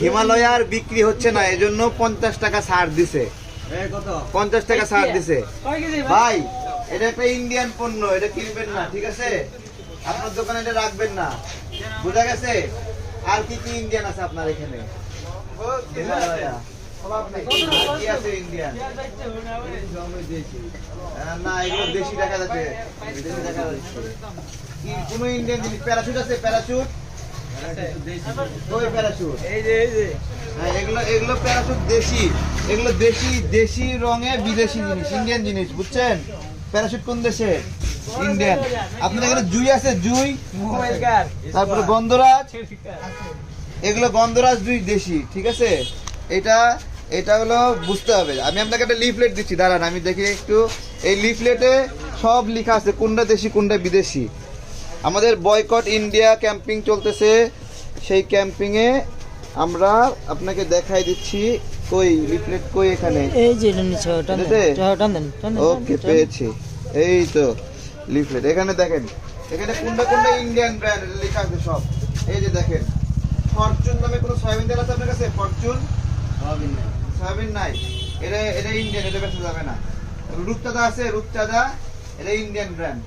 হিমালয়ার বিক্রি হচ্ছে না এজন্য পঞ্চাশ টাকা ছাড় দিছে। পঞ্চাশ টাকা ছাড় দিছে। ভাই? এটা একটা ইন্ডিয়ান পণ্য এটা কিনবেন না ঠিক আছে? আপনার দোকানে এটা রাখবেন না। বুঝা গেছে? আর কি কি ইন্ডিয়ান আছে আপনার এখানে? হিমালয়া। আর কি আছে ইন্ডিয়ান না এগুলো দেশি যাচ্ছে। দেশি দেখা যাচ্ছে। কোনো ইন্ডিয়ান জিনিস? প্যারাশুট আছে প্যারাশুট প্যারাশুট হ্যাঁ এগুলো এগুলো প্যারাশুট দেশি। এগুলো দেশি দেশি রঙে বিদেশি জিনিস ইন্ডিয়ান জিনিস বুঝছেন? প্যারাশুট কোন দেশে? ইন্ডিয়ান এখানে জুই আছে? জুই? তারপরে গন্ধরাজ? এগুলো গন্ধরাজ দুই দেশি ঠিক আছে? এটা এটা হলো বুঝতে হবে। আমি আপনাকে একটা লিফলেট দিচ্ছি দাঁড়ান আমি দেখি একটু। এই লিফলেটে সব লেখা আছে কোনটা দেশি কোনটা বিদেশি। আমাদের বয়কট ইন্ডিয়া ক্যাম্পিং চলতেছে। সেই ক্যাম্পিংয়ে আমরা আপনাকে দেখাই দিচ্ছি কই লিফলেট কই এখানে। এই যে নিচে ওকে পেয়েছি। এই তো লিফলেট এখানে দেখেন এখানে কোনটা কোনটা ইন্ডিয়ান ব্র্যান্ড লেখা আছে সব। এই যে দেখেন ফরচুন নামে কোনো সয়াবিন তেল আছে আপনার কাছে? ফরচুন সয়াবিন নাই। এটা এটা ইন্ডিয়ান এটা বেঁচে যাবে না। রূপচাঁদা আছে রূপচাঁদা এটা ইন্ডিয়ান ব্র্যান্ড